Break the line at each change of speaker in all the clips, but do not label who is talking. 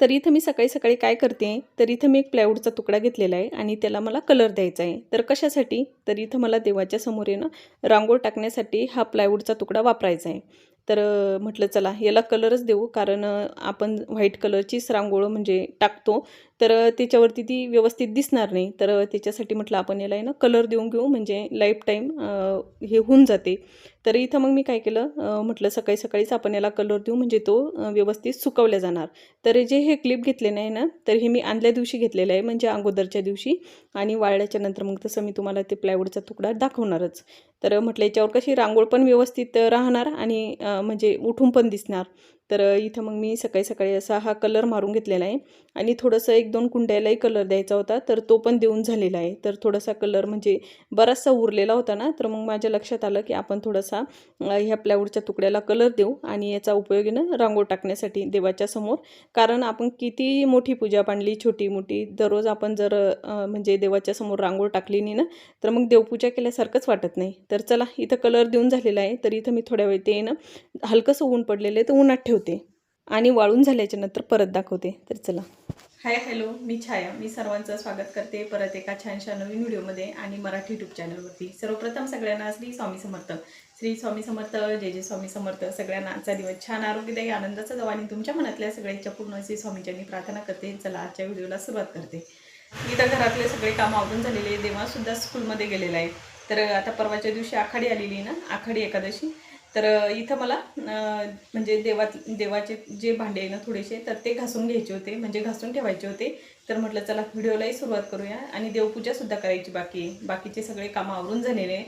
तर इथं मी सकाळी सकाळी काय करते तर इथं मी एक प्लायवूडचा तुकडा घेतलेला आहे आणि त्याला मला कलर द्यायचा आहे. तर कशासाठी? तर इथं मला देवाच्या समोर येणं ना रांगोळ टाकण्यासाठी हा प्लायवूडचा तुकडा वापरायचा आहे. तर म्हटलं चला याला कलरच देऊ कारण आपण व्हाईट कलरचीच रांगोळ म्हणजे टाकतो. तर त्याच्यावरती ती व्यवस्थित दिसणार नाही. तर त्याच्यासाठी म्हटलं आपण याला आहे ना कलर देऊन घेऊ म्हणजे लाईफ टाईम हे होऊन जाते. तर इथं मग मी काय केलं म्हटलं सकाळी सकाळीच आपण याला कलर देऊ म्हणजे तो व्यवस्थित सुकवला जाणार. तर जे हे क्लिप घेतले नाही ना तर हे मी आणल्या दिवशी घेतलेलं आहे म्हणजे अगोदरच्या दिवशी. आणि वाळल्याच्या नंतर मग तसं मी तुम्हाला ते प्लायवूडचा तुकडा दाखवणारच. तर म्हटलं याच्यावर कशी रांगोळ पण व्यवस्थित राहणार आणि म्हणजे उठून पण दिसणार. तर इथं मग मी सकाळी सकाळी असा हा कलर मारून घेतलेला आहे. आणि थोडंसं एक दोन कुंड्यालाही कलर द्यायचा होता तर तो पण देऊन झालेला आहे. तर थोडासा कलर म्हणजे बराचसा उरलेला होता ना तर मग माझ्या लक्षात आलं की आपण थोडासा ह्या प्लॅवूडच्या तुकड्याला कलर देऊ आणि याचा उपयोग ना रांगोळ टाकण्यासाठी देवाच्या समोर. कारण आपण किती मोठी पूजा पाणली छोटी मोठी दररोज आपण जर म्हणजे देवाच्या समोर रांगोळ टाकली नाही ना तर मग देवपूजा केल्यासारखंच वाटत नाही. तर चला इथं कलर देऊन झालेला आहे. तर इथं मी थोड्या वेळ ते ना हलकंसं ऊन पडलेलं आहे तर उन्हात ठेव आणि वाळून झाल्याच्यानंतर परत दाखवते. तर चला. Hi hello. मी छाया. मी सर्वांचं स्वागत करते परत एका छानशा नवीन व्हिडिओमध्ये आणि मराठी यूट्यूब चॅनलवरती सर्वप्रथम सगळ्यांना श्री स्वामी समर्थ. श्री स्वामी समर्थ जय जय स्वामी समर्थ. सगळ्यांना आजचा दिवस छान आरोग्यदायी आनंदाचा जावा आणि तुमच्या मनातल्या सगळ्या इच्छा पूर्ण श्री स्वामीच्यांनी प्रार्थना करते. चला आजच्या व्हिडिओला सुरुवात करते. मी तर घरातले सगळे काम आवडून झालेले देवासुद्धा स्कूलमध्ये गेलेला आहे. तर आता परवाच्या दिवशी आखाडी आलेली आहे ना? आखाडी एकादशी. तर इथं मला म्हणजे देवात देवाचे जे भांडे आहे ना थोडेसे तर ते घासून घ्यायचे होते म्हणजे घासून ठेवायचे होते. तर म्हटलं चला व्हिडिओलाही सुरुवात करूया. आणि देवपूजासुद्धा करायची बाकी आहे. बाकीचे सगळे कामं आवरून झालेले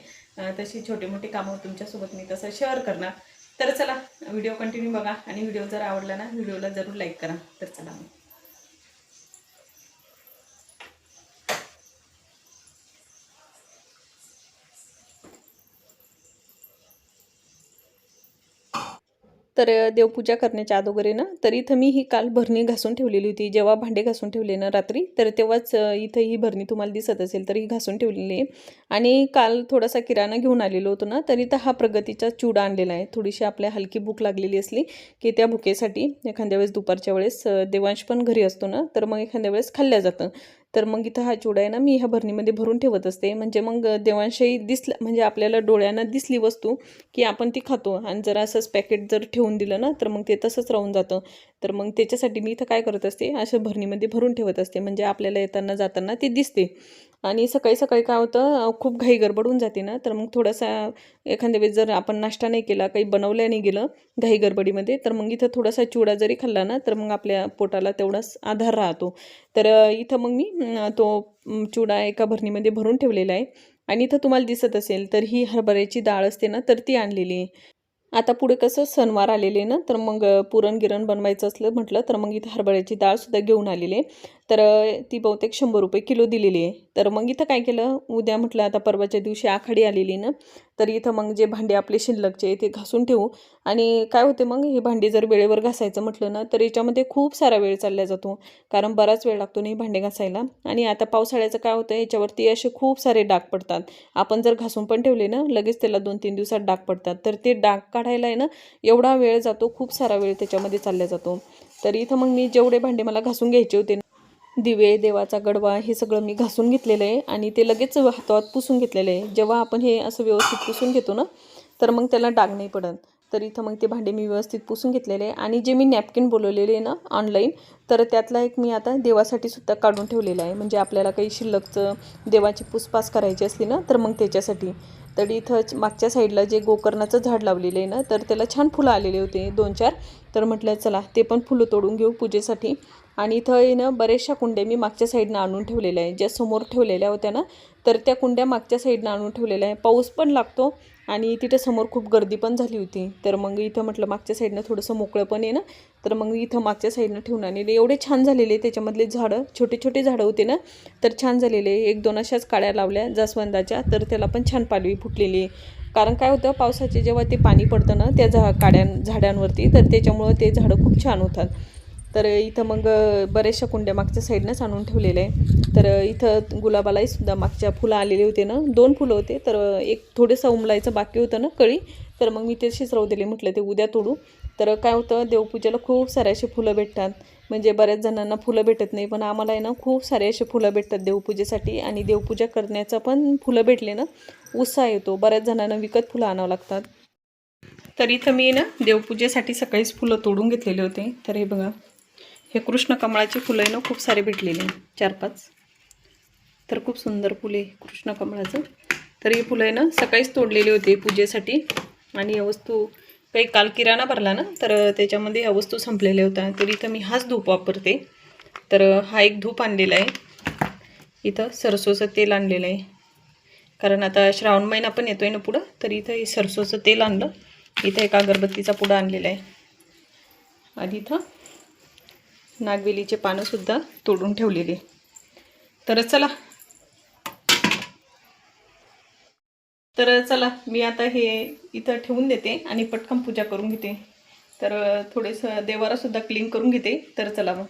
तशी छोटे मोठे कामं तुमच्यासोबत मी तसं शेअर करणार. तर चला व्हिडिओ कंटिन्यू बघा. आणि व्हिडिओ जर आवडला ना व्हिडिओला जरूर लाईक करा. तर चला तर देवपूजा करण्याच्या अगोदर ना तर इथं मी ही काल भरणी घासून ठेवलेली होती. जेव्हा भांडे घासून ठेवले ना रात्री तर तेव्हाच इथं ही भरणी तुम्हाला दिसत असेल तर ही घासून ठेवलेली आहे. आणि काल थोडासा किराणा घेऊन आलेलो होतो ना तर इथं हा प्रगतीचा चूडा आणलेला आहे. थोडीशी आपल्या हलकी भूक लागलेली असली की त्या भुकेसाठी एखाद्या वेळेस दुपारच्या वेळेस देवांश पण घरी असतो ना तर मग एखाद्या वेळेस खाल्ल्या जातं. तर मग इथं हा चुडा आहे ना मी ह्या भरणीमध्ये भरून ठेवत असते. म्हणजे मग देवांशाही दिसला म्हणजे आपल्याला डोळ्यांना दिसली वस्तू की आपण ती खातो. आणि जर असंच पॅकेट जर ठेवून दिलं ना तर मग ते तसंच राहून जातं. तर मग त्याच्यासाठी मी इथं काय करत असते असं भरणीमध्ये भरून ठेवत असते. म्हणजे आपल्याला येताना जाताना ती दिसते. आणि सकाळी सकाळी काय होतं खूप घाई गडबडून होऊन जाते ना. तर मग थोडासा एखाद्या वेळेस जर आपण नाश्ता नाही केला काही बनवल्या नाही गेलं घाई गडबडीमध्ये तर मग इथं थोडासा चिवडा जरी खाल्ला ना तर मग आपल्या पोटाला तेवढाच आधार राहतो. तर इथं मग मी तो चिवडा एका भरणीमध्ये भरून ठेवलेला आहे. आणि इथं तुम्हाला दिसत असेल तर ही हरभऱ्याची डाळ असते ना तर ती आणलेली आहे. आता पुढे कसं सणवार आलेले ना तर मग पुरण गिरण बनवायचं असलं म्हटलं तर मग इथं हरभऱ्याची डाळसुद्धा घेऊन आलेली तर ती बहुतेक शंभर रुपये किलो दिलेली आहे. तर मग इथं काय केलं? उद्या म्हटलं आता परवाच्या दिवशी आखाडी आलेली ना तर इथं मग जे भांडे आपले शिल्लकचे ते घासून ठेवू. आणि काय होते मग? हे भांडी जर वेळेवर घासायचं म्हटलं ना तर याच्यामध्ये खूप सारा वेळ चालला जातो कारण बराच वेळ लागतो नाही भांडे घासायला. आणि आता पावसाळ्याचं काय होतं? याच्यावरती असे खूप सारे डाग पडतात. आपण जर घासून पण ठेवले ना लगेच त्याला दोन तीन दिवसात डाग पडतात. तर ते डाग काढायला आहे ना एवढा वेळ जातो खूप सारा वेळ त्याच्यामध्ये चालला जातो. तर इथं मग मी जेवढे भांडे मला घासून घ्यायचे होते ना, दिवे देवाचा गडवा हे सगळं मी घासून घेतलेलं आहे आणि ते लगेच हातावात पुसून घेतलेलं आहे. जेव्हा आपण हे असं व्यवस्थित पुसून घेतो ना तर मग त्याला डाग नाही पडत. तर इथं मग ते भांडे मी व्यवस्थित पुसून घेतलेले आहे. आणि जे मी नॅपकिन बोलवलेले आहे ना ऑनलाईन तर त्यातला एक मी आता देवासाठी सुद्धा काढून ठेवलेला आहे. म्हणजे आपल्याला काही शिल्लकचं देवाची पुसपास करायची असली ना तर मग त्याच्यासाठी. तर इथं मागच्या साईडला जे गोकर्णाचं झाड लावलेलं आहे ना तर त्याला छान फुलं आलेले होते दोन चार. तर म्हटलं चला ते पण फुलं तोडून घेऊ पूजेसाठी. आणि इथं आहे ना बऱ्याचशा कुंड्या मी मागच्या साईडनं आणून ठेवलेल्या आहे ज्या समोर ठेवलेल्या होत्या ना तर त्या कुंड्या मागच्या साईडनं आणून ठेवलेल्या आहे पाऊस पण लागतो आणि तिथं समोर खूप गर्दी पण झाली होती. तर मग इथं म्हटलं मागच्या साईडनं थोडंसं मोकळं पण आहे ना तर मग इथं मागच्या साईडनं ठेवून आणलेले. एवढे छान झालेले त्याच्यामधले झाडं छोटे छोटे झाडं होते ना तर छान झालेले एक दोन अशाच काड्या लावल्या जास्वंदाच्या तर त्याला पण छान पालवी फुटलेली आहे. कारण काय होतं पावसाचे जेव्हा ते पाणी पडतं ना त्या झा काड्यां झाडांवरती तर त्याच्यामुळं ते झाडं खूप छान होतात. तर इथं मग बऱ्याचशा कुंड्या मागच्या साईडनंच आणून ठेवलेलं आहे. तर इथं गुलाबालाही सुद्धा मागच्या फुलं आलेले होते ना. दोन फुलं होते. तर एक थोडंसं उमलायचं बाकी होतं ना कळी. तर मग मी तशीच राहू दिले म्हटलं ते उद्या तोडू. तर काय होतं देवपूजेला खूप सारे असे फुलं भेटतात. म्हणजे बऱ्याच जणांना फुलं भेटत नाही पण आम्हाला आहे ना खूप सारे असे फुलं भेटतात देवपूजेसाठी. आणि देवपूजा करण्याचा पण फुलं भेटले ना उत्साह येतो. बऱ्याच जणांना विकत फुलं आणावं लागतात. तर इथं मी ना देवपूजेसाठी सकाळीच फुलं तोडून घेतलेले होते. तर हे बघा. हे कृष्ण कमळाची फुलं आहे ना खूप सारे भेटलेले चार पाच. तर खूप सुंदर फुले आहे कृष्ण कमळाचं. तर ही फुलं आहे ना सकाळीच तोडलेली होती पूजेसाठी. आणि या वस्तू काही काल किराणा भरला ना तर त्याच्यामध्ये ह्या वस्तू संपलेल्या होत्या. तर इथं मी हाच धूप वापरते. तर हा एक धूप आणलेला आहे. इथं सरसोचं तेल आणलेलं आहे. कारण आता श्रावण महिना पण येतो आहे ना पुढं तर इथं हे सरसोचं तेल आणलं. इथं एक अगरबत्तीचा पुडा आणलेला आहे. आणि इथं नागवेलीचे पानंसुद्धा तोडून ठेवलेले. तर चला. तर चला. मी आता हे इथं ठेवून देते आणि पटकन पूजा करून घेते. तर थोडेसं देवारासुद्धा क्लीन करून घेते. तर चला मग.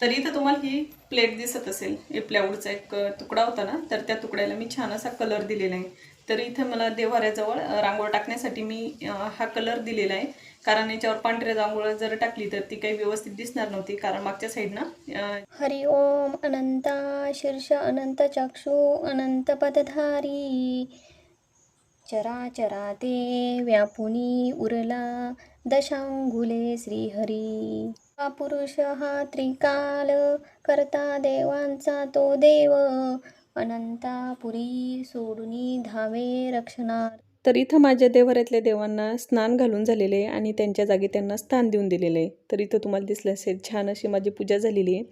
तर इथं तुम्हाला ही प्लेट दिसत असेल. हे प्लाऊडचा एक तुकडा होता ना तर त्या तुकड्याला मी छान असा कलर दिलेला आहे. तर इथं मला देवाऱ्याजवळ रांगोळ टाकण्यासाठी मी हा कलर दिलेला आहे. कारण याच्यावर पांढऱ्या रांगोळ जर टाकली तर ती काही व्यवस्थित दिसणार नव्हती. कारण मागच्या साईडनं
हरि ओम अनंता शीर्ष अनंत चक्षु अनंत पदधारी. चरा चरा ते व्यापुनी उरला दशांगुले श्रीहरी. हा पुरुष हा त्रिकाल करता देवांचा तो देव. अनंतापुरी सोडूनी धावे रक्षणार.
तर इथं माझ्या देवऱ्यातल्या देवांना स्नान घालून झालेले आहे आणि त्यांच्या जागी त्यांना स्थान देऊन दिलेलं आहे. तर इथं तुम्हाला दिसलं असेल छान अशी माझी पूजा झालेली आहे.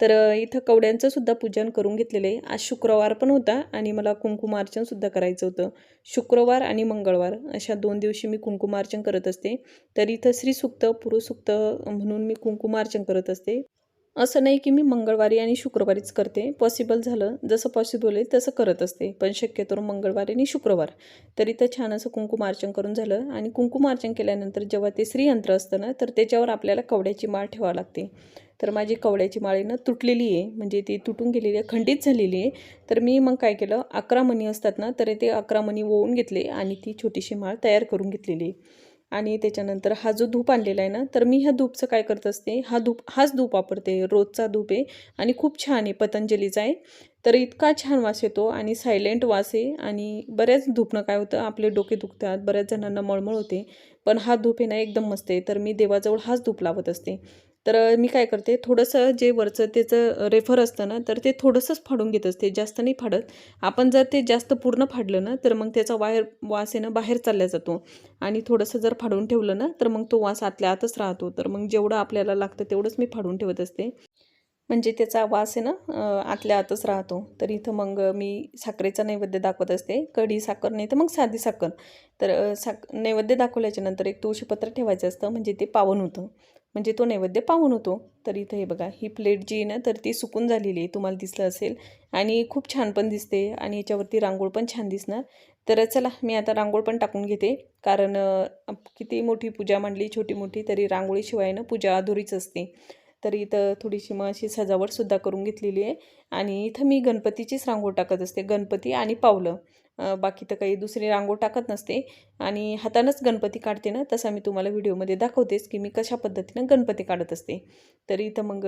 तर इथं कवड्यांचं सुद्धा पूजन करून घेतलेलं आहे. आज शुक्रवार पण होता आणि मला कुंकुमार्चनसुद्धा करायचं होतं. शुक्रवार आणि मंगळवार अशा दोन दिवशी मी कुंकुमार्चन करत असते. तर इथं श्रीसुक्त पुरुसुक्त म्हणून मी कुंकुमार्चन करत असते. असं नाही की मी मंगळवारी आणि शुक्रवारीच करते. पॉसिबल झालं. जसं पॉसिबल आहे तसं करत असते. पण शक्यतो मंगळवारी आणि शुक्रवार. तरी तर छान असं कुंकुमार्चन करून झालं. आणि कुंकुमार्चन केल्यानंतर जेव्हा ते श्रीयंत्र असतं ना तर त्याच्यावर आपल्याला कवड्याची माळ ठेवावी लागते. तर माझी कवड्याची माळी ना तुटलेली आहे. म्हणजे ती तुटून गेलेली आहे खंडित झालेली आहे. तर मी मग काय केलं अकरा मणी असतात ना तर ते अकरा मणी ओवून घेतले आणि ती छोटीशी माळ तयार करून घेतलेली आहे. आणि त्याच्यानंतर हा जो धूप आणलेला आहे ना तर मी ह्या धूपचं काय करत असते हा धूप हाच धूप वापरते रोजचा धूप आहे आणि खूप छान आहे पतंजलीचा आहे. तर इतका छान वास येतो आणि सायलेंट वास आहे आणि बऱ्याच धूपनं काय होतं आपले डोके दुखतात बऱ्याच जणांना मळमळ होते पण हा धूप आहे ना एकदम मस्त आहे. तर मी देवाजवळ हाच धूप लावत असते. तर मी काय करते थोडंसं जे वरचं त्याचं रेफर असतं ना तर ते थोडंसंच फाडून घेत असते जास्त नाही फाडत. आपण जर ते जास्त पूर्ण फाडलं ना तर मग त्याचा वायर वास आहे ना बाहेर चालला जातो. आणि थोडंसं जर फाडून ठेवलं ना तर मग तो वास आतल्या आतच राहतो. तर मग जेवढं आपल्याला लागतं तेवढंच मी फाडून ठेवत असते. म्हणजे त्याचा वास आहे ना आतल्या आतच राहतो. तर इथं मग मी साखरेचा नैवेद्य दाखवत असते. कढी साखर नाही तर मग साधी साखर. तर साक नैवेद्य दाखवल्याच्या नंतर एक तुळशीपत्र ठेवायचं असतं. म्हणजे ते पावन होतं. म्हणजे तो नैवेद्य पाहून होतो. तर इथं हे बघा ही प्लेट जी आहे ना तर ती सुकून झालेली आहे तुम्हाला दिसलं असेल. आणि खूप छान पण दिसते आणि याच्यावरती रांगोळ पण छान दिसणार. तर चला मी आता रांगोळ पण टाकून घेते. कारण किती मोठी पूजा मांडली छोटी मोठी तरी रांगोळीशिवाय ना पूजा अधुरीच असते. तर इथं थोडीशी मग अशी सजावटसुद्धा करून घेतलेली आहे. आणि इथं मी गणपतीचीच रांगोळ टाकत असते गणपती आणि पावलं. बाकी तर काही दुसरी रांगोळ टाकत नसते. आणि हातानंच गणपती काढते ना तसा मी तुम्हाला व्हिडिओमध्ये दाखवतेच की मी कशा पद्धतीनं गणपती काढत असते. तर इथं मग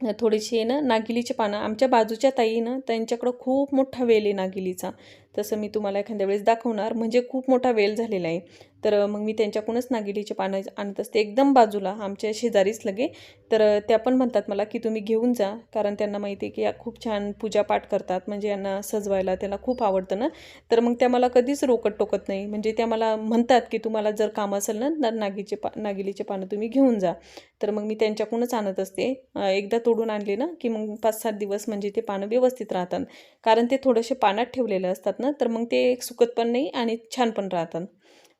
थोडीशी ना नागिलीचे पानं आमच्या बाजूच्या ताई ना त्यांच्याकडं खूप मोठा वेल आहे नागिलीचा. तसं मी तुम्हाला एखाद्या वेळेस दाखवणार. म्हणजे खूप मोठा वेल झालेला आहे. तर मग मी त्यांच्याकडूनच नागिलीचे पानं आणत असते. एकदम बाजूला आमच्या शेजारीच लगे. तर त्या पण म्हणतात मला की तुम्ही घेऊन जा कारण त्यांना माहिती आहे की या खूप छान पूजापाठ करतात. म्हणजे यांना सजवायला त्याला खूप आवडतं ना. तर मग त्या मला कधीच रोकत टोकत नाही. म्हणजे त्या मला म्हणतात की तुम्हाला जर काम असेल ना तर नागीचे पा नागिलीचे पानं तुम्ही घेऊन जा. तर मग मी त्यांच्याकडूनच आणत असते. एकदा तोडून आणले ना की मग पाच सात दिवस म्हणजे ते पानं व्यवस्थित राहतात. कारण ते थोडेसे पाण्यात ठेवलेले असतात ना तर मग ते सुकत पण नाही आणि छान पण राहतात.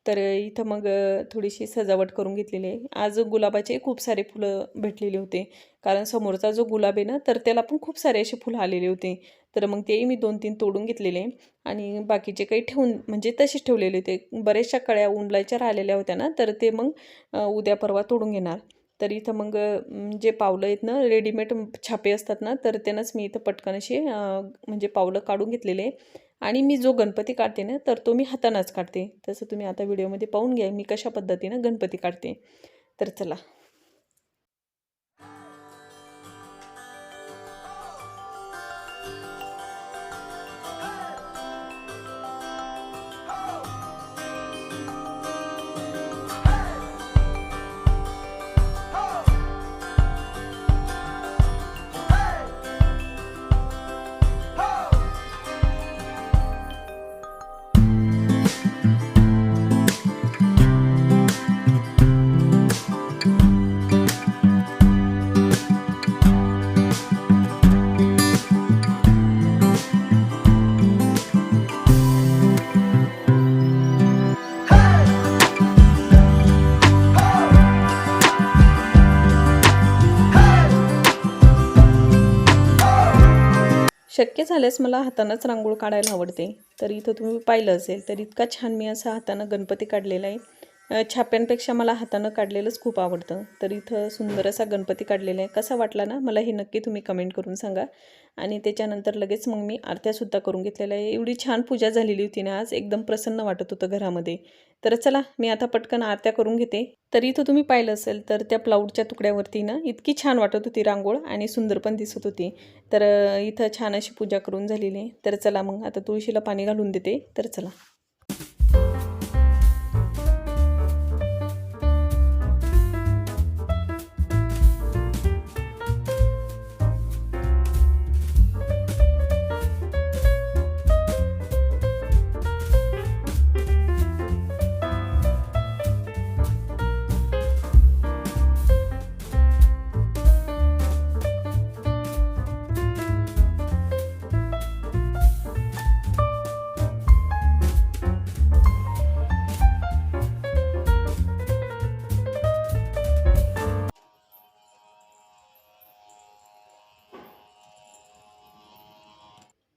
तर इथं मग थोडीशी सजावट करून घेतलेली आहे. आज गुलाबाचे खूप सारे फुलं भेटलेले होते. कारण समोरचा जो गुलाब आहे ना तर त्याला पण खूप सारे असे फुलं आलेले होते. तर मग तेही मी दोन तीन तोडून घेतलेले आणि बाकीचे काही ठेवून म्हणजे तसेच ठेवलेले होते. बऱ्याचशा कळ्या उंडलायच्या राहिलेल्या होत्या ना तर ते मग उद्या परवा तोडून घेणार. तर इथं मग जे पावलं आहेत ना रेडीमेड छापे असतात ना तर त्यांनाच मी इथं पटकन असे म्हणजे पावलं काढून घेतलेले आणि मी जो गणपती काढते ना तर तो मी हातानंच काढते. तसं तुम्ही आता व्हिडिओमध्ये पाहून घ्या मी कशा पद्धतीनं गणपती काढते. तर चला. शक्य झाल्यास मला हातानंच रांगोळ काढायला आवडते. तर इथं तुम्ही पाहिलं असेल तर इतका छान मी असा हातानं गणपती काढलेला आहे. छाप्यांपेक्षा मला हातानं काढलेलंच खूप आवडतं. तर इथं सुंदर असा गणपती काढलेला आहे. कसा वाटला ना? मला हे नक्की तुम्ही कमेंट करून सांगा. आणि त्याच्यानंतर लगेच मग मी आरत्यासुद्धा करून घेतलेल्या आहे. एवढी छान पूजा झालेली होती ना आज. एकदम प्रसन्न वाटत होतं घरामध्ये. तर चला मी आता पटकन आरत्या करून घेते. तर इथं तुम्ही पाहिलं असेल तर त्या प्लाऊडच्या तुकड्यावरती ना इतकी छान वाटत होती रांगोळ आणि सुंदर पण दिसत होती. तर इथं छान अशी पूजा करून झालेली आहे. तर चला मग आता तुळशीला पाणी घालून देते. तर चला.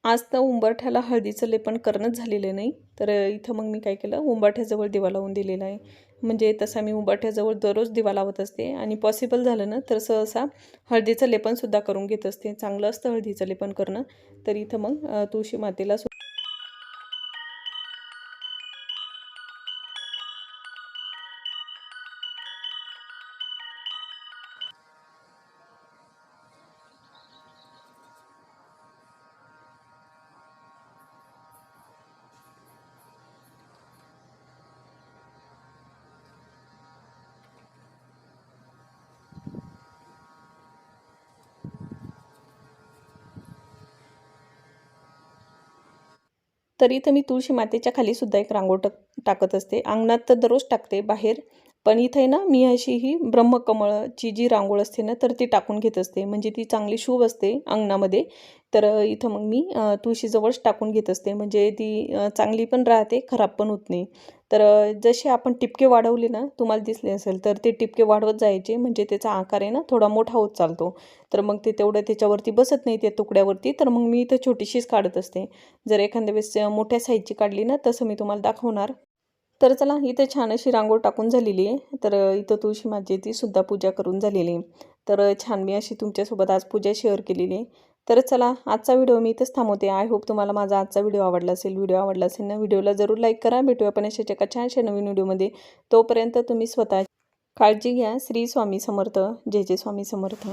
आज तर उंबरठ्याला हळदीचं लेपन करणंच झालेलं नाही. तर इथं मग मी काय केलं? उंबरठ्याजवळ दिवा लावून दिलेला आहे. म्हणजे तसा मी उंबरठ्याजवळ दररोज दिवा लावत असते. आणि पॉसिबल झालं ना तर सहसा हळदीचं लेपनसुद्धा करून घेत असते. चांगलं असतं हळदीचं लेपन करणं. तर इथं मग तुळशी मातेला तर इथं मी तुळशी मातेच्या खाली सुद्धा एक रांगोळ टाक टाकत असते. अंगणात तर दररोज टाकते. बाहेर पण इथे ना मी अशी ही ब्रह्मकमळची जी रांगोळ असते ना तर ती टाकून घेत असते. म्हणजे ती चांगली शुभ असते अंगणामध्ये. तर इथं मग मी तुळशीजवळच टाकून घेत असते. म्हणजे ती चांगली पण राहते खराब पण होत नाही. तर जसे आपण टिपके वाढवले ना तुम्हाला दिसले असेल तर ते टिपके वाढवत जायचे. म्हणजे त्याचा आकार आहे ना थोडा मोठा होत चालतो. तर मग ते तेवढं त्याच्यावरती बसत नाही त्या तुकड्यावरती. तर मग मी इथं छोटीशीच काढत असते. जर एखाद्या वेळेस मोठ्या साईजची काढली ना तसं मी तुम्हाला दाखवणार. तर चला इथे छान अशी रांगोळ टाकून झालेली आहे. तर इथं तुळशी माझी सुद्धा पूजा करून झालेली आहे. तर छान मी अशी तुमच्यासोबत आज पूजा शेअर केलेली आहे. तर चला आजचा व्हिडिओ मी इथंच थांबवते. आय होप तुम्हाला माझा आजचा व्हिडिओ आवडला असेल. व्हिडिओ आवडला असेल ना व्हिडिओला जरूर लाईक करा. भेटूया आपण अशाच एका छानशा नवीन व्हिडिओमध्ये. तोपर्यंत तुम्ही स्वतः काळजी घ्या. श्री स्वामी समर्थ. जय जय स्वामी समर्थ.